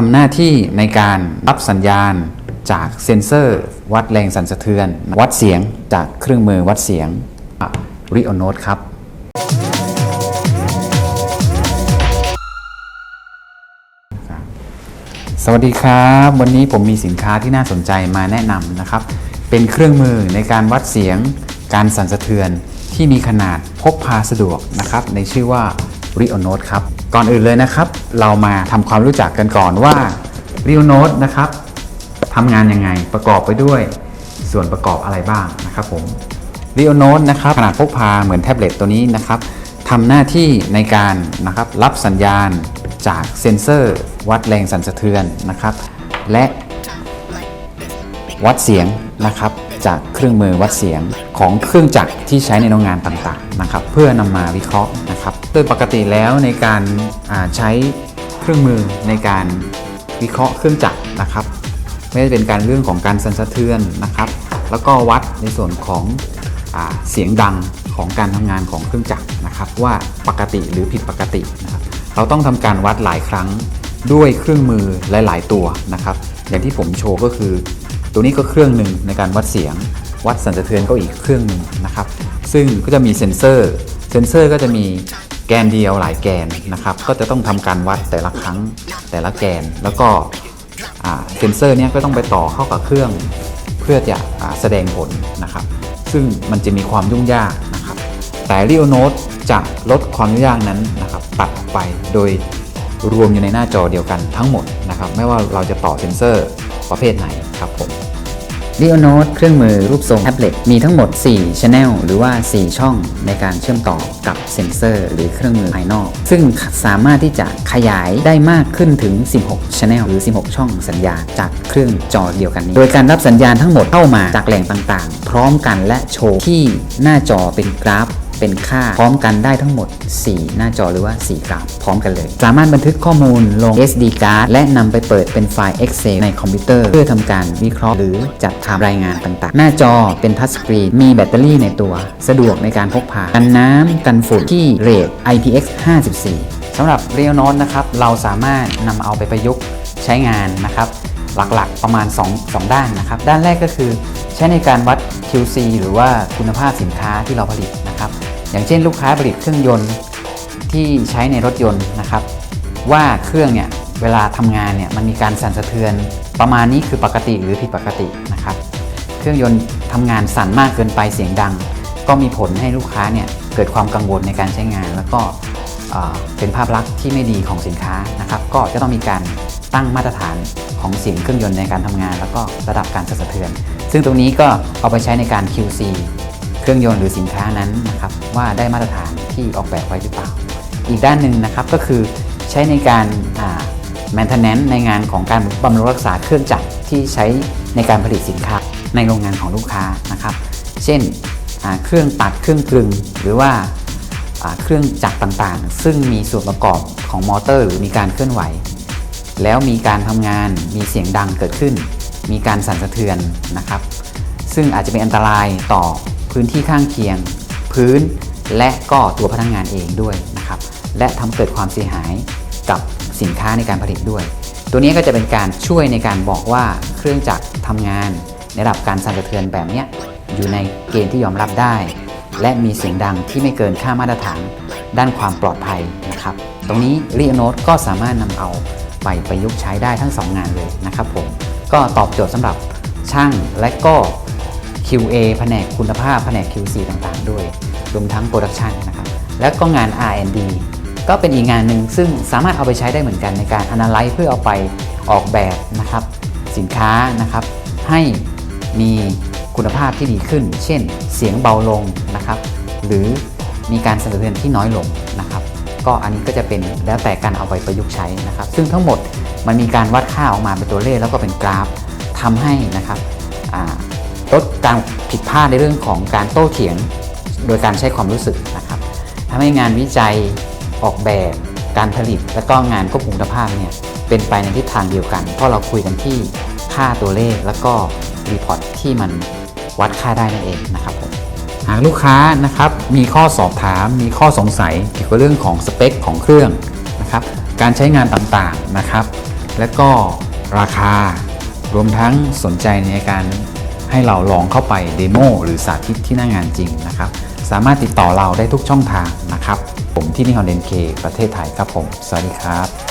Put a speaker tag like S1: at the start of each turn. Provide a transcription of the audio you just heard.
S1: ทำหน้าที่ในการรับสัญญาณจากเซ็นเซอร์วัดแรงสั่นสะเทือน วัดเสียงจากเครื่องมือวัดเสียงริโอโนตครับสวัสดีครับ วันนี้ผมมีสินค้าที่น่าสนใจมาแนะนำนะครับ เป็นเครื่องมือในการวัดเสียงการสั่นสะเทือนที่มีขนาดพกพาสะดวกนะครับ ในชื่อว่า r i o n o t e ครับ ก่อนอื่นเลยนะครับ เรามาทำความรู้จักกันก่อนว่า r i o n o t e นะครับทำงานยังไงประกอบไปด้วยส่วนประกอบอะไรบ้างนะครับผม r i o n o t e นะครับขนาดพกพาเหมือนแท็บเล็ตตัวนี้นะครับทำหน้าที่ในการนะครับรับสัญญาณจากเซ็นเซอร์วัดแรงสั่นสะเทือนนะครับ และวัดเสียงนะครับ จากเครื่องมือวัดเสียงของเครื่องจักรที่ใช้ในโรงงานต่างๆนะครับ เพื่อนำมาวิเคราะห์นะครับ โดยปกติแล้วในการใช้เครื่องมือในการวิเคราะห์เครื่องจักรนะครับ ไม่ว่าจะเป็นการเรื่องของการสั่นสะเทือนนะครับ แล้วก็วัดในส่วนของอเสียงดังของการทำงานของเครื่องจักรนะครับ ว่าปกติหรือผิดปกตินะครับ เราต้องทำการวัดหลายครั้งด้วยเครื่องมือหลาย ๆ ตัวนะครับ อย่างที่ผมโชว์ก็คือ ตัวนี้ก็เครื่องหนึ่งในการวัดเสียง วัดสั่นสะเทือนก็อีกเครื่องหนึ่งนะครับ ซึ่งก็จะมีเซ็นเซอร์เซ็นเซอร์ก็จะมีแกนเดียวหลายแกนนะครับ ก็จะต้องทำการวัดแต่ละครั้งแต่ละแกนแล้วก็เซ็นเซอร์เนี้ยก็ต้องไปต่อเข้ากับเครื่อง เพื่อจะอ่าแสดงผลนะครับ ซึ่งมันจะมีความยุ่งยากนะครับ แต่ r e a l Note จะลดความยุ่งยากนั้นนะครับตัดออกไปโดยรวมอยู่ในหน้าจอเดียวกันทั้งหมดนะครับ ไม่ว่าเราจะต่อเซ็นเซอร์ประเภทไหนครับผม
S2: d i o n o t e เครื่องมือรูปทรงแท็บเล็ตมีทั้งหมด 4 Channel หรือว่า 4 ช่องในการเชื่อมต่อกับเซ็นเซอร์ หรือเครื่องมือภายนอก ซึ่งสามารถที่จะขยายได้มากขึ้นถึง 16 Channel หรือ 16 ช่องสัญญาณจากเครื่องจอเดียวกันนี้ โดยการรับสัญญาณทั้งหมดเข้ามาจากแหล่งต่างๆ พร้อมกันและโชว์ที่หน้าจอเป็นกราฟ เป็นค่าพร้อมกันได้ทั้งหมด 4 หน้าจอหรือว่า 4 กราฟ พร้อมกันเลย สามารถบันทึกข้อมูลลง SD card และนำไปเปิดเป็นไฟล์ Excel ในคอมพิวเตอร์เพื่อทำการวิเคราะห์หรือจัดทำรายงานต่างๆ หน้าจอเป็นทัชสกรีนมีแบตเตอรี่ในตัว สะดวกในการพกพากันน้ำกันฝุ่นที่เรท IPX 54
S1: สำหรับ r e a l Note นะครับเราสามารถนำเอาไปประยุกต์ใช้งานนะครับหลักๆ ประมาณ 2 2 ด้านนะครับ ด้านแรกก็คือ ใช้ในการวัด QC หรือว่าคุณภาพสินค้าที่เราผลิต นะครับ อย่างเช่นลูกค้าผลิตเครื่องยนต์ที่ใช้ในรถยนต์นะครับ ว่าเครื่องเนี่ยเวลาทำงานเนี่ยมันมีการสั่นสะเทือน ประมาณนี้คือปกติหรือผิดปกตินะครับ เครื่องยนต์ทำงานสั่นมากเกินไปเสียงดัง ก็มีผลให้ลูกค้าเนี่ยเกิดความกังวลในการใช้งาน แล้วก็เอ่อเป็นภาพลักษณ์ที่ไม่ดีของสินค้านะครับ ก็จะต้องมีการตั้งมาตรฐานของเสียงเครื่องยนต์ในการทำงาน แล้วก็ระดับการสั่นสะเทือน ซึ่งตรงนี้ก็เอาไปใช้ในการ QC เครื่องยนต์หรือสินค้านั้นนะครับว่าได้มาตรฐานที่ออกแบบไว้หรือเปล่า อีกด้านหนึ่งนะครับก็คือใช้ในการอ่า maintenance ในงานของการบำรุงรักษาเครื่องจักรที่ใช้ในการผลิตสินค้าในโรงงานของลูกค้านะครับ เช่นเครื่องตัดเครื่องกลึง หรือว่าอ่าเครื่องจักรต่างๆ ซึ่งมีส่วนประกอบของมอเตอร์ หรือมีการเคลื่อนไหว แล้วมีการทำงานมีเสียงดังเกิดขึ้น มีการสั่นสะเทือนนะครับ ซึ่งอาจจะเป็นอันตรายต่อ พื้นที่ข้างเคียง พื้น และก็ตัวพนักงงานเองด้วยนะครับ และทำเกิดความเสียหายกับสินค้าในการผลิตด้วย ตัวนี้ก็จะเป็นการช่วยในการบอกว่าเครื่องจักรทำงานในระดับการสั่นสะเทือนแบบนี้อยู่ในเกณฑ์ที่ยอมรับได้ และมีเสียงดังที่ไม่เกินค่ามาตรฐานด้านความปลอดภัยนะครับ ตรงนี้ r e a l Note ก็สามารถนำเอาไปประยุกต์ใช้ได้ทั้ง 2 งานเลยนะครับผมก็ตอบโจทย์สำหรับช่างและก็ QA แผนกคุณภาพแผนก QC ต่างๆ ด้วย รวมทั้งโปรดักชันนะครับและก็งาน R&D ก็เป็นอีกงานหนึ่งซึ่งสามารถเอาไปใช้ได้เหมือนกันในการ Analyze เพื่อเอาไปออกแบบนะครับ สินค้านะครับ ให้มีคุณภาพที่ดีขึ้น เช่น เสียงเบาลงนะครับ หรือมีการสั่นสะเทือนที่น้อยลงนะครับ ก็อันนี้ก็จะเป็นแล้วแต่การเอาไปประยุกต์ใช้นะครับ ซึ่งทั้งหมดมันมีการวัดค่าออกมาเป็นตัวเลขแล้วก็เป็นกราฟทำให้นะครับ ลดการผิดพลาดในเรื่องของการโต้เถียง โดยการใช้ความรู้สึกนะครับทำให้งานวิจัยออกแบบการผลิต และก็งานควบคุมคุณภาพเนี่ยเป็นไปในทิศทางเดียวกัน เพราะเราคุยกันที่ค่าตัวเลขแล้วก็รีพอร์ตที่มันวัดค่าได้นั่นเองนะครับผมหากลูกค้านะครับมีข้อสอบถามมีข้อสงสัยเกี่ยวกับเรื่องของสเปคของเครื่องนะครับการใช้งานต่างๆนะครับ และก็ราคารวมทั้งสนใจในการ ให้เราลองเข้าไปเดโมหรือสาธิตที่หน้างานจริงนะครับ สามารถติดต่อเราได้ทุกช่องทางนะครับ ผมที่นิฮอนเดนเคประเทศไทยครับผม สวัสดีครับ